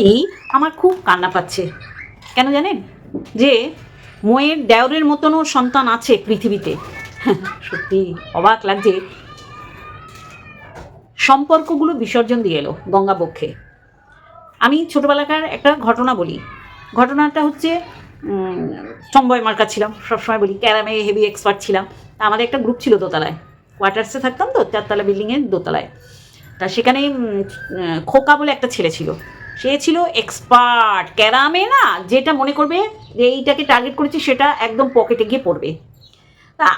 সত্যি আমার খুব কান্না পাচ্ছে। কেন জানেন? যে মোয়ের দেওরের মতনও সন্তান আছে পৃথিবীতে। সত্যি অবাক লাগছে। সম্পর্কগুলো বিসর্জন দিয়ে এলো গঙ্গাবক্ষে আমি ছোটোবেলাকার একটা ঘটনা বলি। ঘটনাটা হচ্ছে উম, সম্বয় মার্কা ছিলাম। সবসময় বলি ক্যারামে হেভি এক্সপার্ট ছিলাম। তা আমাদের একটা গ্রুপ ছিল দোতলায়। কোয়ার্টার্সে থাকতাম তো চারতলা বিল্ডিংয়ের দোতলায়। তা সেখানে খোকা বলে একটা ছেলে ছিল। সে ছিল এক্সপার্ট ক্যারামে না যেটা মনে করবে যে এইটাকে টার্গেট করেছে সেটা একদম পকেটে গিয়ে পড়বে। তা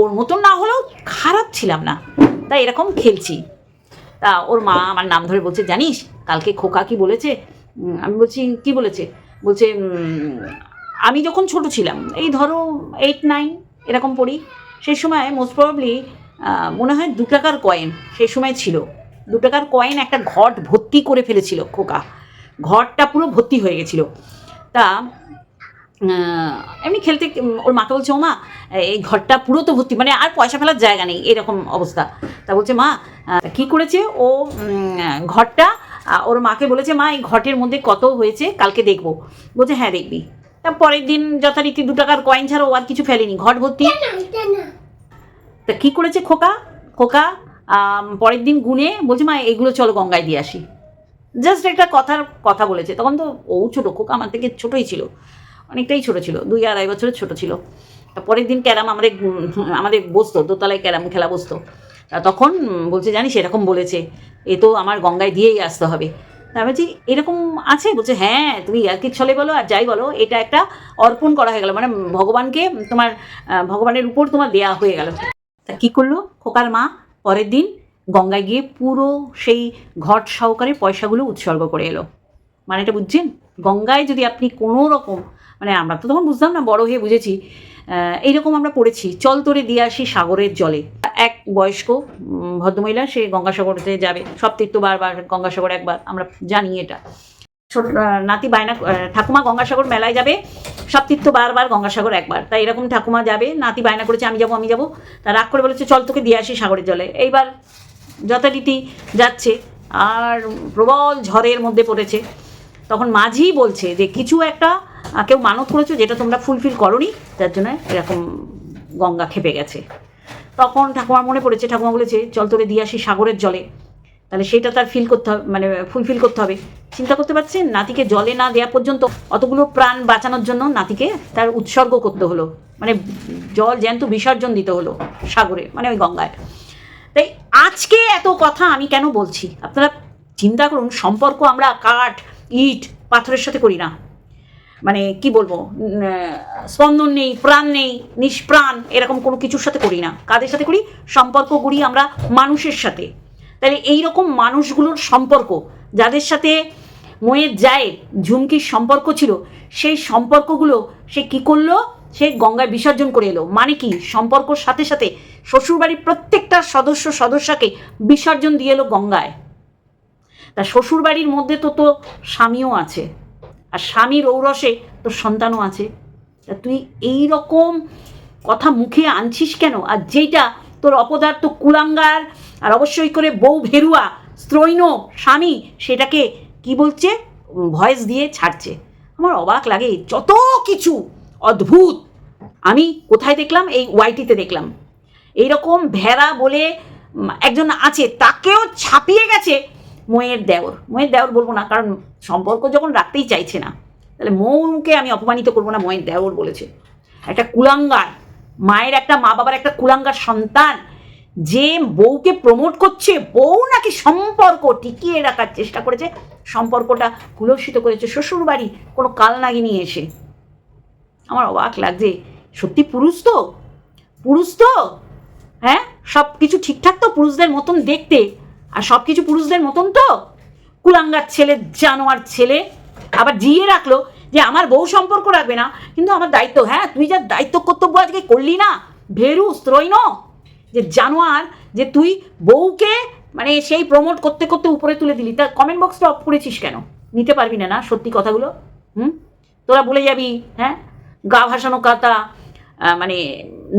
ওর মতন না হলেও খারাপ ছিলাম না। তা এরকম খেলছি। তা ওর মা আমার নাম ধরে বলছে, জানিস, কালকে খোকা কি বলেছে? আমি বলছি, কি বলেছে? বলছে আমি যখন ছোট ছিলাম, এই ধরো এইট নাইন এরকম পড়ি সেই সময় মোস্ট প্রবাবলি মনে হয় দু টাকার কয়েন সেই সময় ছিল। দু টাকার কয়েন একটা ঘট ভর্তি করে ফেলেছিল খোকা। ঘরটা পুরো ভর্তি হয়ে গেছিল। তা এমনি খেলতে, ওর মাকে বলছে ও মা এই ঘরটা পুরো তো ভর্তি মানে আর পয়সা ফেলার জায়গা নেই, এরকম অবস্থা। তা বলছে, মা কি করেছে? ও ঘরটা ওর মাকে বলেছে, মা, এই ঘটের মধ্যে কত হয়েছে, কালকে দেখব। বলছে হ্যাঁ দেখবি। তা পরের দিন যথারীতি দু টাকার কয়েন ছাড়া ও আর কিছু ফেলেনি ঘট ভর্তি। তা কি করেছে খোকা? খোকা পরের দিন গুনে বলছে, মা, এগুলো চলো গঙ্গায় দিয়ে আসি। জাস্ট একটা কথার কথা বলেছে। তখন তো ও ছোটো, খোকা আমার থেকে ছোটোই ছিল। অনেকটাই ছোটো ছিল, দুই আড়াই বছরের ছোটো ছিল। তা পরের দিন ক্যারাম আমাদের আমাদের বসতো, দোতলায় ক্যারাম খেলা বসতো। তখন বলছে, জানিস, এরকম বলেছে। এ তো আমার গঙ্গায় দিয়েই আসতে হবে। তা আমি বলছি, এরকম আছে? বলছে হ্যাঁ তুমি কি ছলে বলো, আর যাই বলো, এটা একটা অর্পণ করা হয়ে গেল। মানে ভগবানকে তোমার ভগবানের উপর তোমার দেয়া হয়ে গেল। তা কী করল? খোকার মা পরের দিন গঙ্গায় গিয়ে পুরো সেই ঘট সহকারে পয়সাগুলো উৎসর্গ করে এলো। মানে এটা বুঝছেন? গঙ্গায় যদি আপনি কোনো রকম মানে আমরা তো তখন বুঝতাম না, বড় হয়ে বুঝেছি। এইরকম আমরা পড়েছি, চল তোরে দিয়ে আসি সাগরের জলে। এক বয়স্ক ভদ্রমহিলা, সে গঙ্গাসাগরতে যাবে। সব তীর্থ বারবার গঙ্গাসাগর একবার, আমরা জানি এটা। ছোট নাতি বায়না ঠাকুমা গঙ্গাসাগর মেলায় যাবে। সব তীর্থ বারবার গঙ্গাসাগর একবার। তাই এরকম ঠাকুমা যাবে, নাতি বায়না করেছে, আমি যাব আমি যাব। তা রাগ করে বলেছে, চল তোকে দিয়ে আসি সাগরের জলে। এইবার যথারীতি যাচ্ছে আর প্রবল ঝড়ের মধ্যে পড়েছে। তখন মাঝি বলছে যে, কিছু একটা কেউ মানত করেছ যেটা তোমরা ফুলফিল করনি, যার জন্য এরকম গঙ্গা খেপে গেছে। তখন ঠাকুমার মনে পড়েছে, ঠাকুমা বলেছে, চল তোরে দিয়ে আসি সাগরের জলে। তাহলে সেটা তার ফিল করতে হবে মানে ফুলফিল করতে হবে। চিন্তা করতে পারছেন? নাতিকে জলে না দেওয়া পর্যন্ত অতগুলো প্রাণ বাঁচানোর জন্য নাতিকে তার উৎসর্গ করতে হলো। মানে জল জ্যান্ত বিসর্জন দিতে হলো সাগরে মানে ওই গঙ্গায়। তাই আজকে এত কথা আমি কেন বলছি? আপনারা চিন্তা করুন, সম্পর্ক আমরা কাঠ, ইট, পাথরের সাথে করি না। মানে কি বলব স্পন্দন নেই, প্রাণ নেই, নিষ্প্রাণ, এরকম কোনো কিছুর সাথে করি না। কাদের সাথে করি? সম্পর্ক করি আমরা মানুষের সাথে। তাহলে এই রকম মানুষগুলোর সম্পর্ক, যাদের সাথে ময়ের যায় ঝুমকির সম্পর্ক ছিল, সেই সম্পর্কগুলো সে কি করল? সে গঙ্গায় বিসর্জন করে এলো। মানে কি? সম্পর্কর সাথে সাথে শ্বশুরবাড়ির প্রত্যেকটা সদস্য সদস্যকে বিসর্জন দিয়ে এলো গঙ্গায়। তা শ্বশুরবাড়ির মধ্যে তো তো স্বামীও আছে, আর স্বামীর ঔরসে তোর সন্তানও আছে। তা তুই এই রকম কথা মুখে আনছিস কেন? আর যেইটা তোর অপদার্থ কুলাঙ্গার, আর অবশ্যই করে বউ ভেরুয়া, স্ত্রৈণ, স্বামী, সেটাকে কি বলছে? ভয়েস দিয়ে ছাড়ছে। আমার অবাক লাগে, যত কিছু অদ্ভুত। আমি কোথায় দেখলাম? এই ওয়াইটিতে দেখলাম। এইরকম ভেড়া বলে একজন আছে, তাকেও ছাপিয়ে গেছে ময়ের দেওর। ময়ের দেওর বলব না, কারণ সম্পর্ক যখন রাখতেই চাইছে না, তাহলে মৌকে আমি অপমানিত করব না ময়ের দেওর বলেছে। একটা কুলাঙ্গার, মায়ের একটা, মা বাবার একটা কুলাঙ্গার সন্তান, যে বউকে প্রমোট করছে, বউ নাকি সম্পর্ক টিকিয়ে রাখার চেষ্টা করেছে, সম্পর্কটা কুলসিত করেছে শ্বশুর বাড়ি কোনো কাল নাগিনি এসে। আমার অবাক লাগছে, সত্যি পুরুষ তো? পুরুষ তো? হ্যাঁ? সব কিছু ঠিকঠাক তো পুরুষদের মতন দেখতে? আর সব কিছু পুরুষদের মতন তো? কুলাঙ্গার ছেলে জানোয়ার ছেলে। আবার জিয়ে রাখল যে আমার বউ সম্পর্ক রাখবে না কিন্তু আমার দায়িত্ব হ্যাঁ তুই যা দায়িত্ব কর্তব্য আজকে করলি না ভেরু স্ত্রৈন যে জানোয়ার যে তুই বউকে মানে সেই প্রমোট করতে করতে উপরে তুলে দিলি তা কমেন্ট বক্সটা অফ করেছিস কেন? নিতে পারবি না না সত্যি কথাগুলো? হুম? তোরা বলে যাবি হ্যাঁ? গা ভাসানো আহ, মানে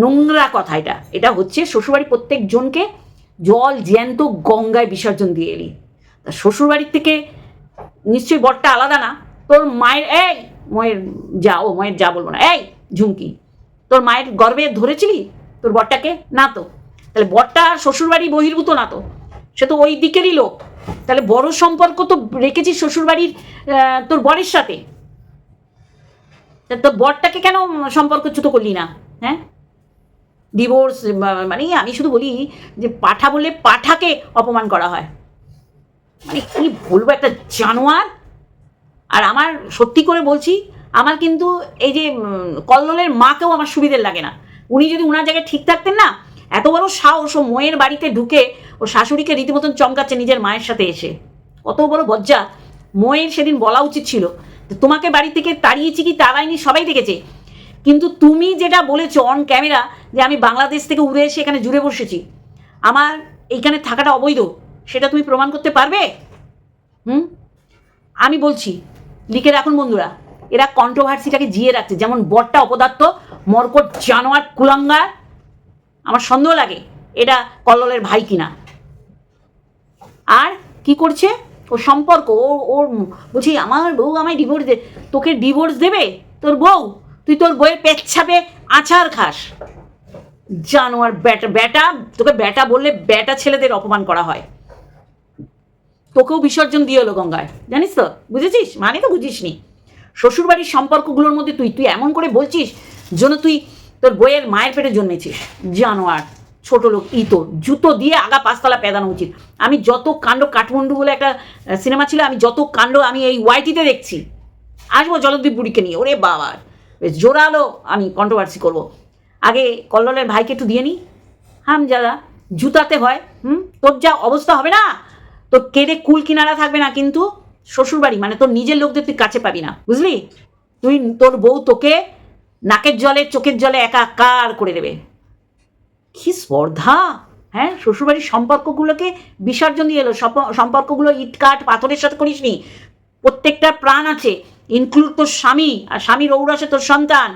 নোংরা কথা এটা। এটা হচ্ছে শ্বশুরবাড়ির প্রত্যেকজনকে জল জ্যান্ত গঙ্গায় বিসর্জন দিয়ে এলি। তা শ্বশুরবাড়ির থেকে নিশ্চয়ই বরটা আলাদা না। তোর মায়ের, এই ময়ের যা, ও ময়ের যা বলব না, এই ঝুমকি, তোর মায়ের গর্বে ধরেছিলি তোর বরটাকে? না তো। তাহলে বরটা শ্বশুরবাড়ি বহির্ভূত না তো। সে তো ওই দিকেরই লোক। তাহলে বড় সম্পর্ক তো রেখেছিস শ্বশুরবাড়ির তোর বরের সাথে। তা বরটাকে কেন সম্পর্ক চ্যুত করলি না? হ্যাঁ? ডিভোর্স মানে আমি শুধু বলি যে পাঠা বলে পাঠাকে অপমান করা হয়। মানে কি বলব একটা জানোয়ার? আর আমার সত্যি করে বলছি, আমার কিন্তু এই যে কল্লোলের মাকেও আমার সুবিধের লাগে না। উনি যদি উনার জায়গায় ঠিক থাকতেন না, এত বড় সাহস ও মোয়ের বাড়িতে ঢুকে ও শাশুড়িকে রীতিমতন চমকাচ্ছে নিজের মায়ের সাথে এসে। কত বড় বজ্জা। মোয়ের সেদিন বলা উচিত ছিল তোমাকে বাড়ি থেকে তাড়িয়েছি কি তাড়াইনি সবাই দেখেছে। কিন্তু তুমি যেটা বলেছ অন ক্যামেরা যে আমি বাংলাদেশ থেকে উড়ে এসে এখানে জুড়ে বসেছি, আমার এইখানে থাকাটা অবৈধ, সেটা তুমি প্রমাণ করতে পারবে? হুম? আমি বলছি, লিখে রাখুন বন্ধুরা, এরা কন্ট্রোভার্সিটাকে জিয়ে রাখছে, যেমন বরটা অপদার্থ, মরকট, জানোয়ার, কুলাঙ্গার, আমার সন্দেহ লাগে, এটা কল্লোলের ভাই কিনা। আর কি করছে? ও সম্পর্ক ও ওর বলছি আমার বউ আমায় ডিভোর্স দে, তোকে ডিভোর্স দেবে? তোর বউ? তুই তোর বইয়ের পেচ্ছাপে আচার খাস। জানোয়ার ব্যাটা ব্যাটা, তোকে ব্যাটা বললে ব্যাটা ছেলেদের অপমান করা হয়। তোকেও বিসর্জন দিয়ে এলো গঙ্গায়, জানিস তো? বুঝেছিস? মানে তো বুঝিস বুঝিসনি। শ্বশুরবাড়ির সম্পর্কগুলোর মধ্যে তুই তুই এমন করে বলছিস যেন তুই তোর বইয়ের মায়ের পেটে জন্মেছিস জানোয়ার ছোট লোক ইতো জুতো দিয়ে আগা পাঁচতলা পেদানো উচিত। আমি যত কাণ্ড কাঠমান্ডু বলে একটা সিনেমা ছিল, আমি যত কাণ্ড আমি এই ওয়াইটিতে দেখছি। আসব জলদ্বীপ বুড়িকে নিয়ে, ওরে বাবা, বেশ জোরালো আমি কন্ট্রোভার্সি করব। আগে কল্লোলের ভাইকে একটু দিয়ে নিই হাম যাদা জুতাতে হয়, হুম? তোর যা অবস্থা হবে না? তোর কেড়ে কুল কিনারা থাকবে না কিন্তু? শ্বশুরবাড়ি মানে তোর নিজের লোকদের তুই কাছে পাবি না, বুঝলি? তুই, তোর বউ তোকে নাকের জলে, চোখের জলে একাকার করে দেবে? কি স্পর্ধা হ্যাঁ? শ্বশুরবাড়ির সম্পর্কগুলোকে বিসর্জন দিয়ে এলো। সম্পর্কগুলো ইটকাট পাথরের সাথে করিসনি প্রত্যেকটার প্রাণ আছে ইনক্লুড তোর স্বামী, আর স্বামীর ঔরাসে তোর সন্তান।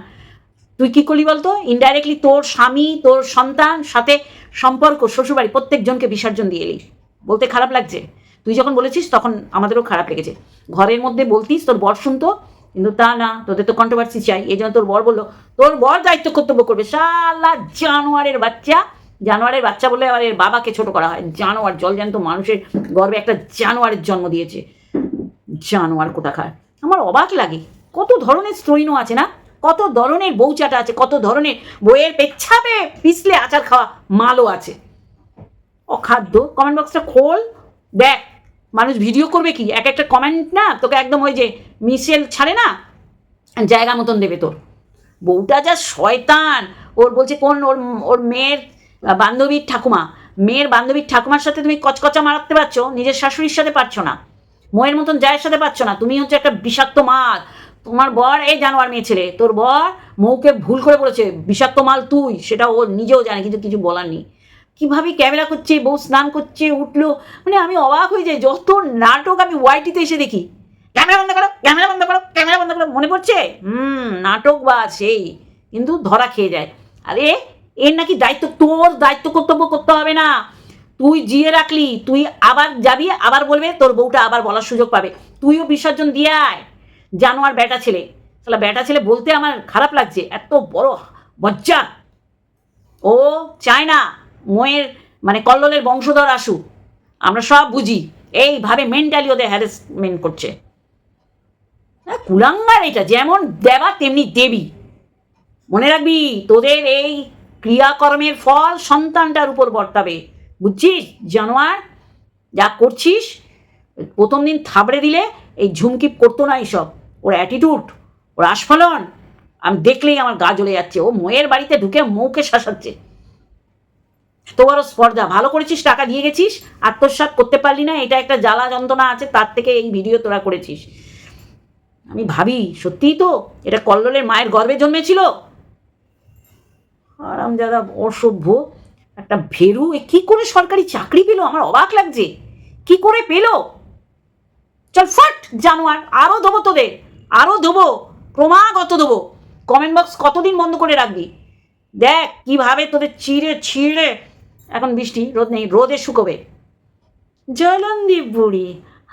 তুই কি করলি বলতো? ইনডাইরেক্টলি তোর স্বামী, তোর সন্তান সাথে সম্পর্ক, শ্বশুরবাড়ি, প্রত্যেকজনকে বিসর্জন দিয়ে এলি। বলতে খারাপ লাগছে। তুই যখন বলেছিস তখন আমাদেরও খারাপ লেগেছে। ঘরের মধ্যে বলতিস, তোর বর শুনতো কিন্তু তা না, তোদের তো কন্ট্রোভার্সি চাই, এই জন্য তোর বর বলল, তোর বর দায়িত্ব কর্তব্য করবে। শালা জানোয়ারের বাচ্চা জানোয়ারের বাচ্চা বলে আবার এর বাবাকে ছোট করা হয়। জানোয়ার জল জ্যান্ত মানুষের গর্বে একটা জানোয়ারের জন্ম দিয়েছে। জানোয়ার কোথাকার? আমার অবাক লাগে, কত ধরনের স্ত্রৈন আছে না? কত ধরনের বউচাটা আছে, কত ধরনের বইয়ের পেচ্ছাপে পিছলে আচার খাওয়া মালও আছে। অখাদ্য কমেন্ট বক্সটা খোল, দেখ। মানুষ ভিডিও করবে কি? এক একটা কমেন্ট না, তোকে একদম ওই যে মিশেল ছাড়ে না? জায়গা মতন দেবে তোর। বউটা যা শয়তান। ওর বলছে কোন ওর ওর মেয়ের বান্ধবীর ঠাকুমা। মেয়ের বান্ধবীর ঠাকুমার সাথে তুমি কচকচা মারাতে পারছ, নিজের শাশুড়ির সাথে পারছ না। মোয়ের মতন জায়ের সাথে পারছ না, তুমি হচ্ছে একটা বিষাক্ত মাল। তোমার বর এই জানোয়ার মেয়ে ছেলে, তোর বর মৌকে ভুল করে বলেছে, বিষাক্ত মাল তুই, সেটা ও নিজেও জানে, কিন্তু কিছু বলার নেই। কীভাবে ক্যামেরা করছে, বউ স্নান করছে, উঠল মানে আমি অবাক হয়ে যাই, যত নাটক আমি ওয়াইটিতে এসে দেখি। ক্যামেরা বন্ধ করো, ক্যামেরা বন্ধ করো, ক্যামেরা বন্ধ করো, মনে পড়ছে? হুম, নাটক বা সেই, কিন্তু ধরা খেয়ে যায়। আরে, এর নাকি দায়িত্ব, তোর দায়িত্ব কর্তব্য করতে হবে না। তুই জিয়ে রাখলি, তুই আবার যাবি, আবার বলবে, তোর বউটা আবার বলার সুযোগ পাবে। তুইও বিসর্জন দিয়ে আয় জানোয়ার বেটা ছেলে। তাহলে বেটা ছেলে বলতে আমার খারাপ লাগছে, এত বড় বজ্জা ও চায় না। মোয়ের মানে কল্লোলের বংশধর আসুক আমরা সব বুঝি এইভাবে মেন্টালি ওদের হ্যারাসমেন্ট করছে। হ্যাঁ, কুলাঙ্গার এটা যেমন দেবা তেমনি দেবী। মনে রাখবি তোদের এই ক্রিয়াকর্মের ফল সন্তানটার উপর বর্তাবে। বুঝছিস জানোয়ার যা করছিস প্রথম দিন থাবড়ে দিলে এই ঝুমকি করতো না এইসব। ওর অ্যাটিটিউড ওর আস্ফালন আমি দেখলেই আমার গা জ্বলে যাচ্ছে। ও মোয়ের বাড়িতে ঢুকে মৌকে শাসাচ্ছে। বড় স্পর্ধা। ভালো করেছিস, টাকা দিয়ে গেছিস, আত্মসাৎ করতে পারলি না, এটা একটা জ্বালা যন্ত্রণা আছে, তার থেকে এই ভিডিও তোরা করেছিস। আমি ভাবি, সত্যিই তো, এটা কল্লোলের মায়ের গর্ভে জন্মেছিল? আরামজাদা অসভ্য, একটা ভেরু, এ কি করে সরকারি চাকরি পেল? আমার অবাক লাগছে। কি করে পেল? চল ফাট, জানোয়ার আরও দেবো তোদের আরও দেবো, ক্রমাগত দেবো। কমেন্ট বক্স কতদিন বন্ধ করে রাখবি? দেখ, কীভাবে তোদের চিড়ে, ছিঁড়ে এখন বৃষ্টি, রোদ নেই, রোদে শুকোবে। জলন্দীপ বুড়ি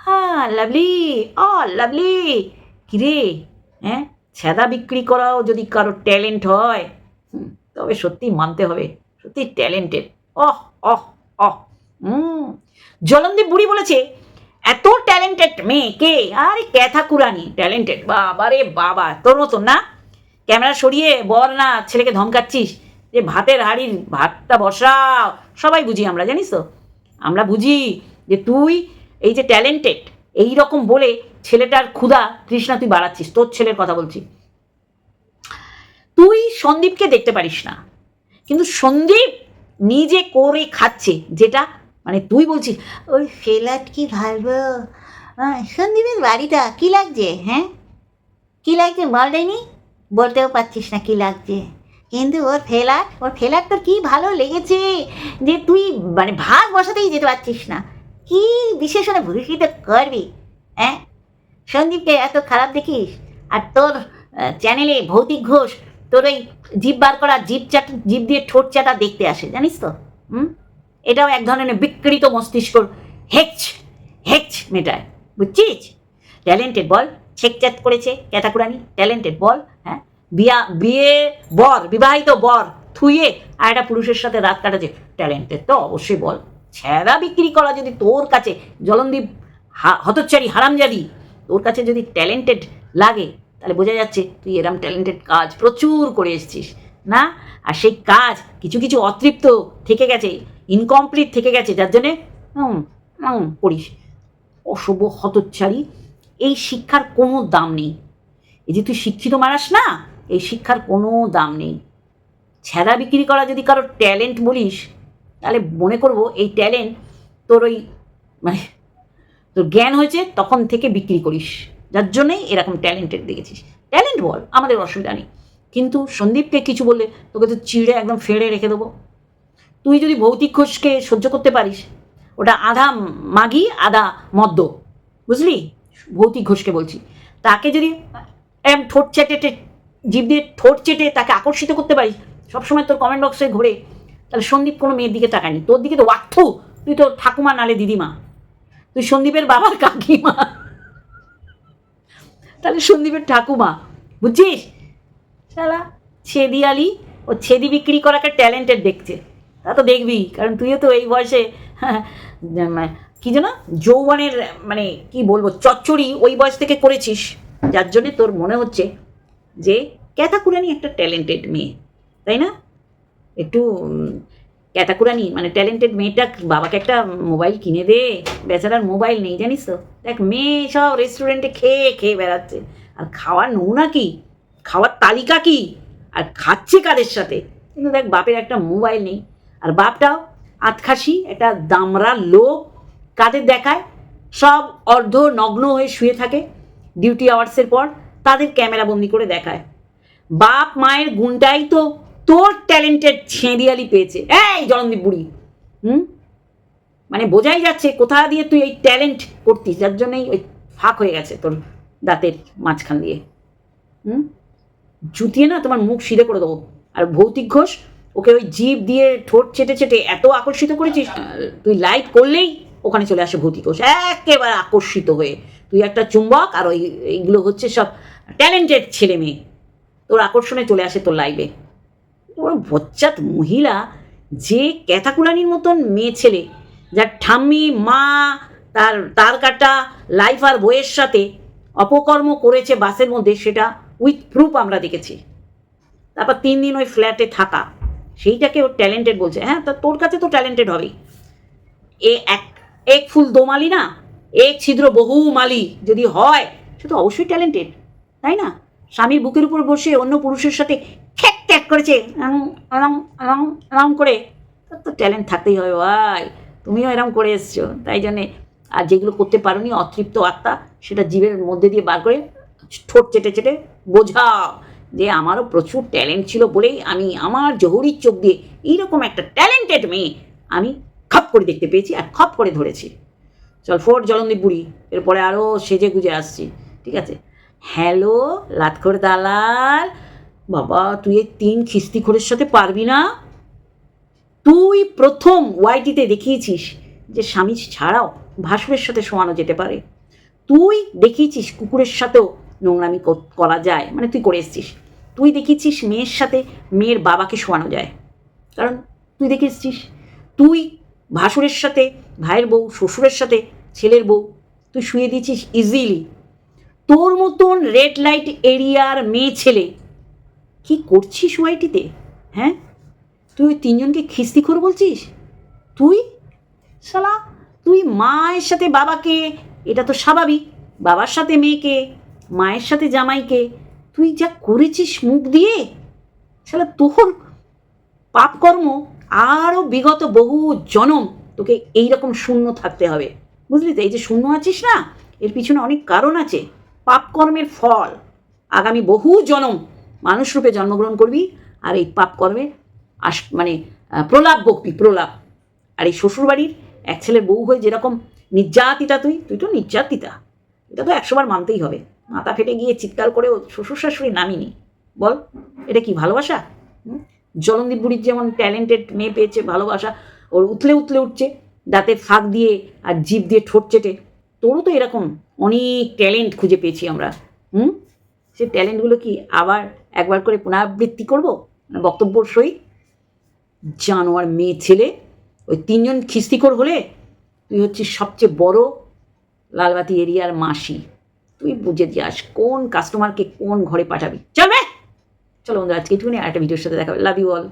হ্যাঁ লাভলি, অ, লাভলি। কিরে হ্যাঁ ছেদা বিক্রি করাও যদি কারও ট্যালেন্ট হয় তবে সত্যি মানতে হবে, সত্যি ট্যালেন্টেড। অহ অহ অহ, হুম। জলন্দীপ বুড়ি বলেছে, এত ট্যালেন্টেড মেয়ে, কে? আরে ক্যাথা কুরানি ট্যালেন্টেড বাবা রে বাবা, তোর মতন না? ক্যামেরা সরিয়ে বল না, ছেলেকে ধমকাচ্ছিস। যে ভাতের হাড়ির ভাতটা বসাও। সবাই বুঝি আমরা, জানিস তো? আমরা বুঝি যে তুই এই যে ট্যালেন্টেড এই রকম বলে ছেলেটার ক্ষুধা তৃষ্ণা তুই বাড়াচ্ছিস, তোর ছেলের কথা বলছি। তুই সন্দীপকে দেখতে পারিস না, কিন্তু সন্দীপ নিজে করে খাচ্ছে যেটা মানে তুই বলছিস, ওই ফেলাট কি ভালো সন্দীপের বাড়িটা কি লাগছে হ্যাঁ? কি লাগছে বল বলতেও পারছিস না কি লাগছে। কিন্তু ওর ফেলাট ওর ফেলাট তোর কি ভালো লেগেছে? যে তুই মানে ভাগ বসাতেই যেতে পারছিস না। কি বিশেষণে ভূষিত করবি হ্যাঁ সন্দীপকে এত খারাপ দেখিস? আর তোর চ্যানেলে ভৌতিক ঘোষ, তোর ওই জিভ বার করা জিভ চাট জিভ দিয়ে ঠোঁট চাটা দেখতে আসে, জানিস তো? হুম? এটাও এক ধরনের বিকৃত মস্তিষ্কর হেচ হেচ মেটায়, বুঝছিস? ট্যালেন্টেড বল ছেক চ্যাট করেছে, ক্যাটাকুরানি, ট্যালেন্টেড বল হ্যাঁ? বিয়া, বিয়ে বর, বিবাহিত বর থুয়ে আর একটা পুরুষের সাথে রাত কাটাচ্ছে। ট্যালেন্টেড তো অবশ্যই বল। ছেঁড়া বিক্রি করা যদি তোর কাছে জলন্দীপ হা- হতচ্চারি হারামজাদি, তোর কাছে যদি ট্যালেন্টেড লাগে, তাহলে বোঝা যাচ্ছে তুই এরম ট্যালেন্টেড কাজ প্রচুর করে এসেছিস, না? আর সেই কাজ কিছু কিছু অতৃপ্ত থেকে গেছে ইনকমপ্লিট থেকে গেছে, যার জন্যে হুম করিস। অশুভ হতচ্ছাড়ি, এই শিক্ষার কোনো দাম নেই। এই যে তুই শিক্ষিত মারাস না এই শিক্ষার কোনো দাম নেই। ছেঁড়া বিক্রি করা যদি কারও ট্যালেন্ট বলিস, তাহলে মনে করব এই ট্যালেন্ট তোর ওই মানে তোর জ্ঞান হয়েছে, তখন থেকে বিক্রি করিস। যার জন্যই এরকম ট্যালেন্টেড দেখেছিস। ট্যালেন্ট বল, আমাদের অসুবিধা নেই। কিন্তু সন্দীপকে কিছু বললে, তোকে তো চিড়ে একদম ফেড়ে রেখে দেবো। তুই যদি ভৌতিক ঘোষকে সহ্য করতে পারিস, ওটা আধা মাগি, আধা মদ্য। বুঝলি? ভৌতিক ঘোষকে বলছি। তাকে যদি, এম, ঠোঁট চেটে জিভ দিয়ে ঠোঁট চেটে তাকে আকর্ষিত করতে পারিস সবসময় তোর কমেন্ট বক্সে ঘুরে। তাহলে সন্দীপ কোনো মেয়ের দিকে তাকায়নি। তোর দিকে তো ওয়াক্থু তুই তোর ঠাকুমা নালে দিদিমা। তুই সন্দীপের বাবার কাকিমা। তাহলে সন্দীপের ঠাকুমা, বুঝছিস? শালা, ছেদি আলি ও ছেদি বিক্রি করাকে ট্যালেন্টেড দেখছে। তা তো দেখবি, কারণ তুইও তো এই বয়সে মানে কি যেন, যৌবনের মানে কি বলব, চচ্চড়ি ওই বয়স থেকে করেছিস। যার জন্যে তোর মনে হচ্ছে যে ক্যাতাকুরানি একটা ট্যালেন্টেড মেয়ে, তাই না? একটু ক্যাতাকুরানি মানে ট্যালেন্টেড মেয়েটা বাবাকে একটা মোবাইল কিনে দে, বেচারার মোবাইল নেই, জানিস তো? দেখ, মেয়ে সব রেস্টুরেন্টে খেয়ে খেয়ে বেড়াচ্ছে। আর খাওয়ার নমুনা কি? খাওয়ার তালিকা কি? আর খাচ্ছে কাদের সাথে? কিন্তু দেখ, বাপের একটা মোবাইল নেই। আর বাপটাও আতখাসি, একটা দামরা লোক, কাদের দেখায়? সব অর্ধ নগ্ন হয়ে শুয়ে থাকে ডিউটি আওয়ার্সের পর। তাদের ক্যামেরা বন্দি করে দেখায়। বাপ মায়ের গুণটাই তো তোর ট্যালেন্টেড ছেঁদিয়ালি পেয়েছে। এই জলন্দীপ বুড়ি হুম? মানে বোঝাই যাচ্ছে কোথা দিয়ে তুই এই ট্যালেন্ট করতিস যার জন্যই ওই ফাঁক হয়ে গেছে তোর দাঁতের মাঝখান দিয়ে। হুম? জুতিয়ে না তোমার মুখ সিধে করে দেবো। আর ভৌতিক ঘোষ ওকে ওই জিভ দিয়ে ঠোঁট চেটে চেটে এত আকর্ষিত করেছিস তুই লাইট করলেই ওখানে চলে আসে ভৌতিক ঘোষ। একেবারে আকর্ষিত হয়ে। তুই একটা চুম্বক আর ওই এইগুলো হচ্ছে সব ট্যালেন্টেড ছেলে মেয়ে। তোর আকর্ষণে চলে আসে তোর লাইভে ওর বচ্চাত মহিলা, যে ক্যাথাকুলানির মতন মেয়ে ছেলে, যার ঠাম্মি, মা, তার তার কাটা লাইফ আর বইয়ের সাথে অপকর্ম করেছে বাসের মধ্যে, সেটা উইথ প্রুফ আমরা দেখেছি। তারপর তিন দিন ওই ফ্ল্যাটে থাকা, সেইটাকে ওর ট্যালেন্টেড বলছে। হ্যাঁ তা তোর কাছে তো ট্যালেন্টেড হবেই। এ এক এক ফুল দোমালি না? এক ছিদ্র বহু মালি যদি হয়, সে তো অবশ্যই ট্যালেন্টেড তাই না? স্বামীর বুকের উপর বসে অন্য পুরুষের সাথে খ্যাক খ্যাক করেছে করে। তোর তো ট্যালেন্ট থাকতেই হবে ভাই তুমিও এরম করে এসছো, তাই জন্যে। আর যেগুলো করতে পারোনি, অতৃপ্ত আত্মা, সেটা জীবের মধ্যে দিয়ে বার করে ঠোঁট চেটে চেটে বোঝাও যে আমারও প্রচুর ট্যালেন্ট ছিল বলেই আমি আমার জহুরির চোখ দিয়ে এইরকম একটা ট্যালেন্টেড মেয়ে আমি খপ করে দেখতে পেয়েছি আর খপ করে ধরেছি। চল ফোর জলন্দীপ বুড়ি এরপরে আরও সেজে গুজে আসছি, ঠিক আছে? হ্যালো, লাতখোর দালাল। বাবা, তুই এই তিন খিস্তিখোরের সাথে পারবি না? তুই প্রথম ওয়াইটিতে দেখিয়েছিস যে স্বামী ছাড়াও ভাসুরের সাথে শোয়ানো যেতে পারে। তুই দেখিয়েছিস কুকুরের সাথেও নোংরামি কর- করা যায় মানে তুই করে এসছিস। তুই দেখিয়েছিস মেয়ের সাথে মেয়ের বাবাকে শোয়ানো যায়। কারণ তুই দেখে এসছিস। তুই ভাসুরের সাথে, ভাইয়ের বউ, শ্বশুরের সাথে, ছেলের বউ, তুই শুয়ে দিয়েছিস ইজিলি তোর মতন রেড লাইট এরিয়ার মেয়ে ছেলে। কি করছিস ওয়াইটিতে? হ্যাঁ? তুই ওই তিনজনকে খিস্তিখোর বলছিস? তুই? শালা, তুই মায়ের সাথে বাবাকে, এটা তো স্বাভাবিক, বাবার সাথে মেয়েকে, মায়ের সাথে জামাইকে, তুই যা করেছিস মুখ দিয়ে, শালা তোর পাপকর্ম আরও বিগত বহু জনম তোকে এই রকম শূন্য থাকতে হবে। বুঝলি তো? এই যে শূন্য আছিস না, এর পিছনে অনেক কারণ আছে। পাপকর্মের ফল। আগামী বহু জনম মানুষ রূপে জন্মগ্রহণ করবি আর এই পাপকর্মে আস মানে প্রলাপ বকবি প্রলাপ। আর এই শ্বশুরবাড়ির এক ছেলের বউ হয়ে যেরকম নির্যাতিতা তুই তুই তো নির্যাতিতা। এটা তো একশোবার মানতেই হবে। মাথা ফেটে গিয়ে চিৎকার করেও শ্বশুর শাশুড়ি নামিনি। বল, এটা কি ভালোবাসা? জলন্দীপ বুড়ির যেমন ট্যালেন্টেড মেয়ে পেয়েছে, ভালোবাসা, ওর উতলে উতলে উঠছে, দাঁতে ফাঁক দিয়ে আর জিভ দিয়ে ঠোঁট চেটে, তোরও তো এরকম অনেক ট্যালেন্ট খুঁজে পেয়েছি আমরা। হুম? সে ট্যালেন্টগুলো কি আবার একবার করে পুনরাবৃত্তি করব? বক্তব্যর সই জানোয়ার মেয়ে ছেলে, ওই তিনজন খিস্তিকর হলে তুই হচ্ছিস সবচেয়ে বড় লালবাতি এরিয়ার মাসি। তুই বুঝে যাস কোন কাস্টমারকে কোন ঘরে পাঠাবি। চলবে চলো বন্ধু আজকে একটুখানি আরেকটা ভিডিওর সাথে দেখাবে লাভ ইউ অল